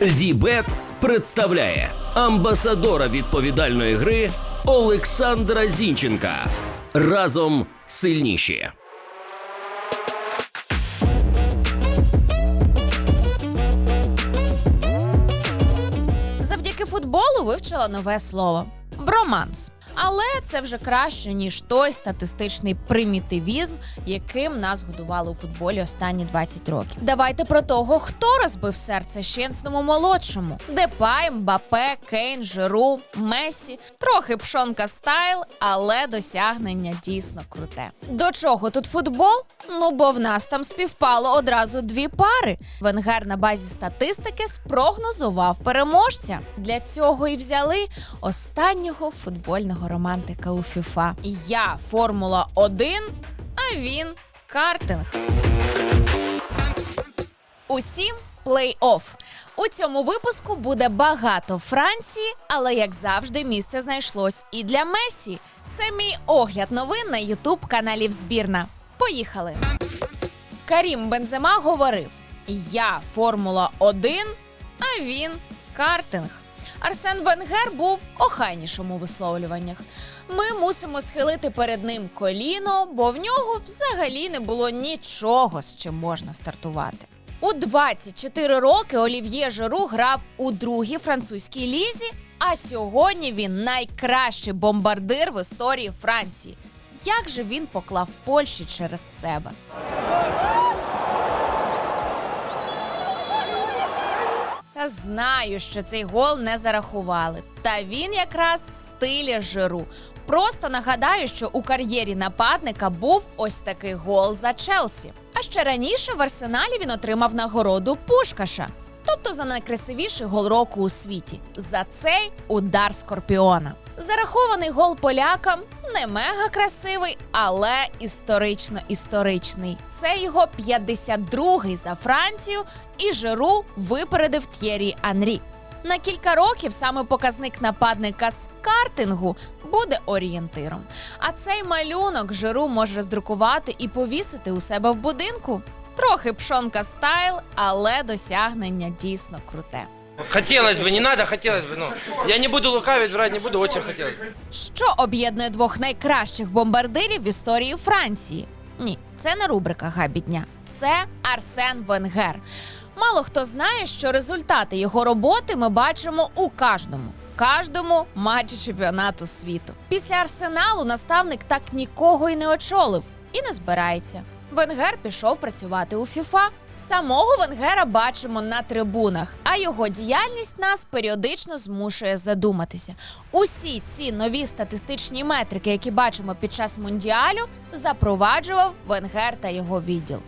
Вібет представляє амбасадора відповідальної гри Олександра Зінченка. Разом сильніші. Завдяки футболу вивчила нове слово броманс. Але це вже краще ніж той статистичний примітивізм, яким нас годували у футболі останні 20 років. Давайте про того, хто розбив серце Щенсному молодшому: Депай, Мбапе, Кейн, Жиру, Месі. Трохи пшонка стайл, але досягнення дійсно круте. До чого тут футбол? Ну бо в нас там співпало одразу дві пари. Венгер на базі статистики спрогнозував переможця. Для цього і взяли останнього футбольного романтика у ФІФА. Я Формула 1, а він картинг. Усім плей-офф. У цьому випуску буде багато Франції, але як завжди, місце знайшлось і для Месі. Це мій огляд новин на Ютуб каналів збірна. Поїхали. Карім Бензема говорив: Я Формула 1, а він картинг. Арсен Венгер був охайнішим у висловлюваннях. Ми мусимо схилити перед ним коліно, бо в нього взагалі не було нічого, з чим можна стартувати. У 24 роки Олів'є Жиру грав у другій французькій лізі, а сьогодні він найкращий бомбардир в історії Франції. Як же він поклав Польщі через себе? Та знаю, що цей гол не зарахували. Та він якраз в стилі жиру. Просто нагадаю, що у кар'єрі нападника був ось такий гол за Челсі. А ще раніше в арсеналі він отримав нагороду Пушкаша. Тобто за найкрасивіший гол року у світі. За цей удар скорпіона. Зарахований гол полякам не мега красивий, але історично історичний. Це його 52-й за Францію, і Жиру випередив Т'єрі Анрі. На кілька років саме показник нападника з картингу буде орієнтиром. А цей малюнок Жиру може роздрукувати і повісити у себе в будинку. Трохи пшонка стайл, але досягнення дійсно круте. Хотелось бы, не надо, хотелось бы, ну. Я не буду лукавить, врать не буду, очень хотелось. Що об'єднує двох найкращих бомбардирів в історії Франції? Ні, це не рубрика Габі дня. Це Арсен Венгер. Мало хто знає, що результати його роботи ми бачимо у кожному. Кожному матчі чемпіонату світу. Після арсеналу наставник так нікого й не очолив і не збирається. Венгер пішов працювати у ФІФА. Самого Венгера бачимо на трибунах, а його діяльність нас періодично змушує задуматися. Усі ці нові статистичні метрики, які бачимо під час мундіалю, запроваджував Венгер та його відділ.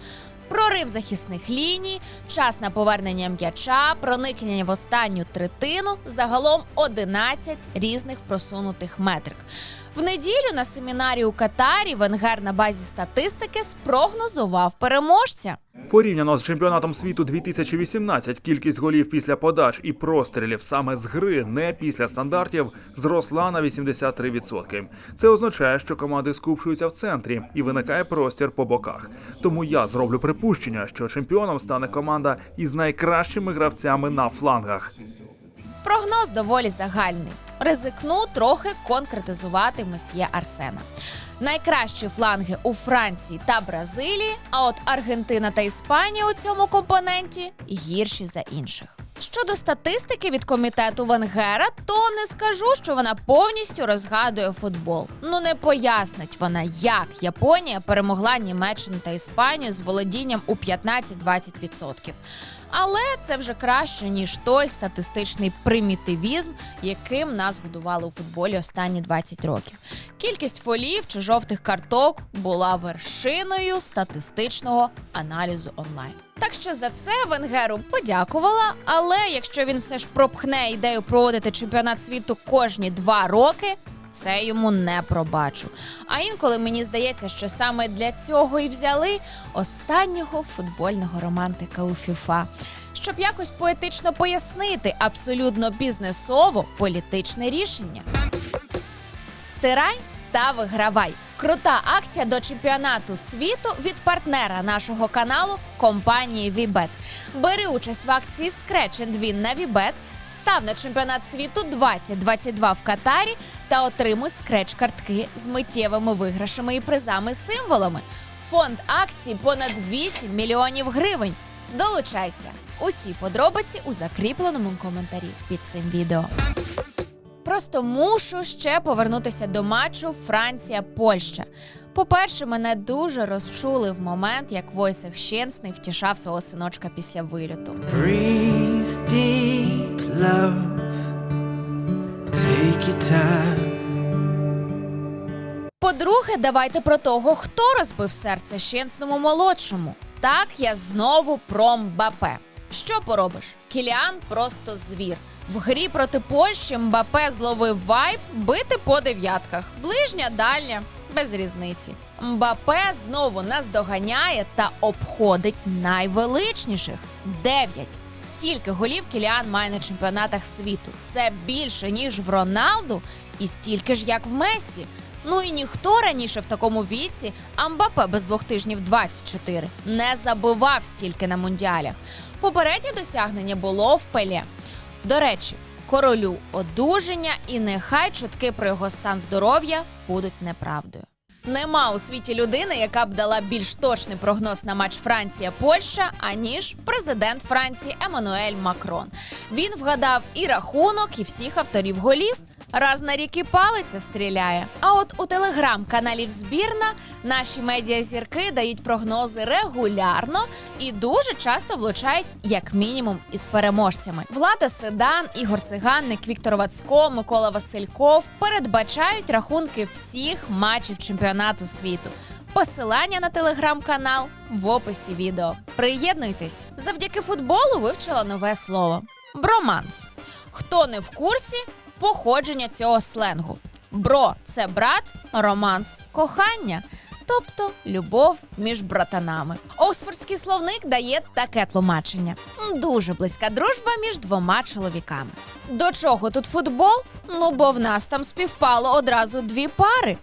Прорив захисних ліній, час на повернення м'яча, проникнення в останню третину, загалом 11 різних просунутих метрик. В неділю на семінарі у Катарі Венгер на базі статистики спрогнозував переможця. Порівняно з чемпіонатом світу 2018, кількість голів після подач і прострілів саме з гри, не після стандартів, зросла на 83%. Це означає, що команди скупчуються в центрі і виникає простір по боках. Тому я зроблю припущення, що чемпіоном стане команда із найкращими гравцями на флангах. Прогноз доволі загальний. Ризикну трохи конкретизувати месьє Арсена. Найкращі фланги у Франції та Бразилії, а от Аргентина та Іспанія у цьому компоненті гірші за інших. Щодо статистики від комітету Венгера, то не скажу, що вона повністю розгадує футбол. Ну не пояснить вона, як Японія перемогла Німеччину та Іспанію з володінням у 15-20%. Але це вже краще ніж той статистичний примітивізм, яким нас годували у футболі останні 20 років. Кількість фолів чи жовтих карток була вершиною статистичного аналізу онлайн. Так що за це Венгеру подякувала. Але якщо він все ж пропхне ідею проводити чемпіонат світу кожні два роки. Це йому не пробачу. А інколи мені здається, що саме для цього і взяли останнього футбольного романтика у ФІФА, щоб якось поетично пояснити абсолютно бізнесово політичне рішення. Стирай та вигравай. Крута акція до чемпіонату світу від партнера нашого каналу компанії Вібет. Бери участь в акції Scratch and Win на Вібет, став на чемпіонат світу 2022 в Катарі та отримуй скреч-картки з миттєвими виграшами і призами символами. Фонд акцій понад 8 мільйонів гривень. Долучайся! Усі подробиці у закріпленому коментарі під цим відео. Просто мушу ще повернутися до матчу Франція-Польща. По-перше, мене дуже розчулив момент, як Войсех Щенсний втішав свого синочка після вильоту. Breathe deep, love. Take your time. По-друге, давайте про того, хто розбив серце Щенсному молодшому. Так, я знову про Мбапе. Що поробиш? Кіліан просто звір. В грі проти Польщі Мбапе зловив вайб бити по дев'ятках. Ближня, дальня, без різниці. Мбапе знову наздоганяє та обходить найвеличніших. Дев'ять. Стільки голів Кіліан має на чемпіонатах світу. Це більше, ніж в Роналду, і стільки ж, як в Месі. Ну і ніхто раніше в такому віці, а Мбапе без двох тижнів 24, не забивав стільки на мундіалях. Попереднє досягнення було в Пеле. До речі, королю одужання і нехай чутки про його стан здоров'я будуть неправдою. Нема у світі людини, яка б дала більш точний прогноз на матч Франція-Польща, аніж президент Франції Еммануель Макрон. Він вгадав і рахунок, і всіх авторів голів. Раз на рік і палиця стріляє. А от у телеграм-каналів збірна наші медіазірки дають прогнози регулярно і дуже часто влучають як мінімум із переможцями. Влада Седан, Ігор Циганник, Віктор Вацько, Микола Васильков передбачають рахунки всіх матчів чемпіонату світу. Посилання на телеграм-канал в описі відео. Приєднуйтесь! Завдяки футболу вивчила нове слово броманс. Хто не в курсі, походження цього сленгу. Бро це брат, романс кохання. Тобто любов між братанами. Оксфордський словник дає таке тлумачення: дуже близька дружба між двома чоловіками. До чого тут футбол? Ну бо в нас там співпало одразу дві пари.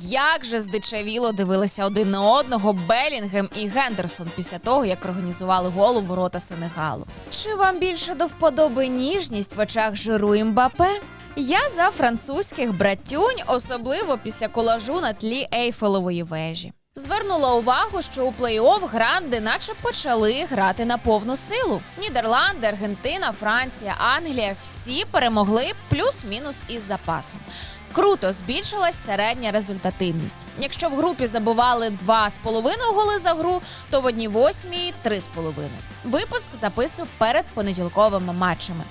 Як же здичавіло дивилися один на одного Белінгем і Гендерсон після того, як організували гол у ворота Сенегалу. Чи вам більше до вподоби ніжність в очах жиру Мбапе? Я за французьких братюнь, особливо після колажу на тлі Ейфелевої вежі. Звернула увагу, що у плей-офф гранди наче почали грати на повну силу. Нідерланди, Аргентина, Франція, Англія всі перемогли плюс-мінус із запасом. Круто збільшилась середня результативність. Якщо в групі забували 2,5 голи за гру, то в одній восьмій 3,5. Випуск записую перед понеділковими матчами.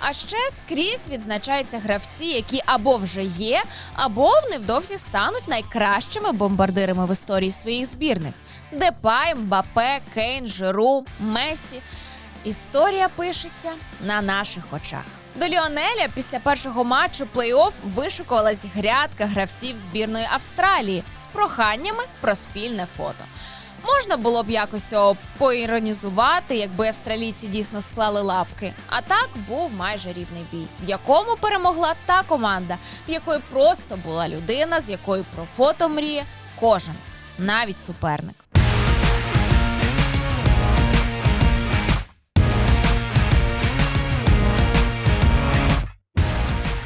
А ще скрізь відзначаються гравці, які або вже є, або невдовзі стануть найкращими бомбардирами в історії своїх збірних: Депай, Мбапе, Кейн, Жиру, Месі. Історія пишеться на наших очах. До Ліонеля після першого матчу плей-офф вишукувалась грядка гравців збірної Австралії з проханнями про спільне фото. Можна було б якось цього поіронізувати, якби австралійці дійсно склали лапки. А так був майже рівний бій, в якому перемогла та команда, в якої просто була людина, з якою про фото мріє кожен, навіть суперник.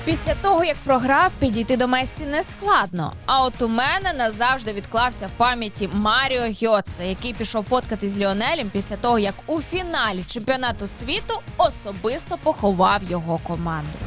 Після того, як програв, підійти до Месі не складно. А от у мене назавжди відклався в пам'яті Маріо Гьоце, який пішов фоткати з Ліонелем після того, як у фіналі чемпіонату світу особисто поховав його команду.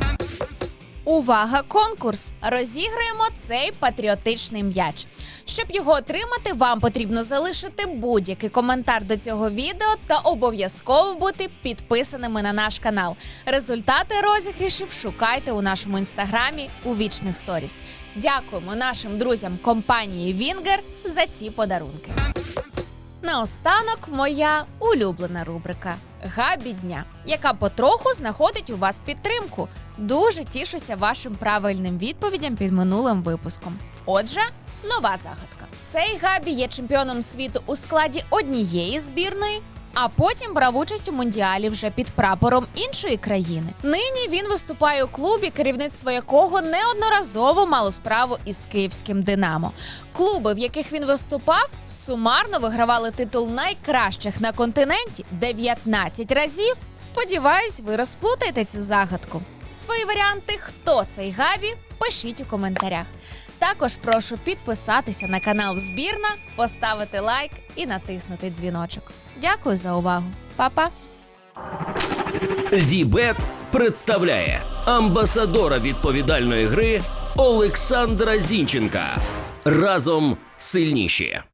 Увага, конкурс! Розіграємо цей патріотичний м'яч. Щоб його отримати, вам потрібно залишити будь-який коментар до цього відео та обов'язково бути підписаними на наш канал. Результати розіграшів шукайте у нашому інстаграмі у вічних сторіс. Дякуємо нашим друзям компанії Вінгер за ці подарунки. Наостанок моя улюблена рубрика Габі дня, яка потроху знаходить у вас підтримку. Дуже тішуся вашим правильним відповідям під минулим випуском. Отже, нова загадка. Цей Габі є чемпіоном світу у складі однієї збірної а потім брав участь у мундіалі вже під прапором іншої країни. Нині він виступає у клубі, керівництво якого неодноразово мало справу із київським Динамо. Клуби, в яких він виступав, сумарно вигравали титул найкращих на континенті 19 разів. Сподіваюсь, ви розплутаєте цю загадку. Свої варіанти, хто цей Габі, пишіть у коментарях. Також прошу підписатися на канал Збірна, поставити лайк і натиснути дзвіночок. Дякую за увагу, Па-па! Вібет представляє амбасадора відповідальної гри Олександра Зінченка. Разом сильніші.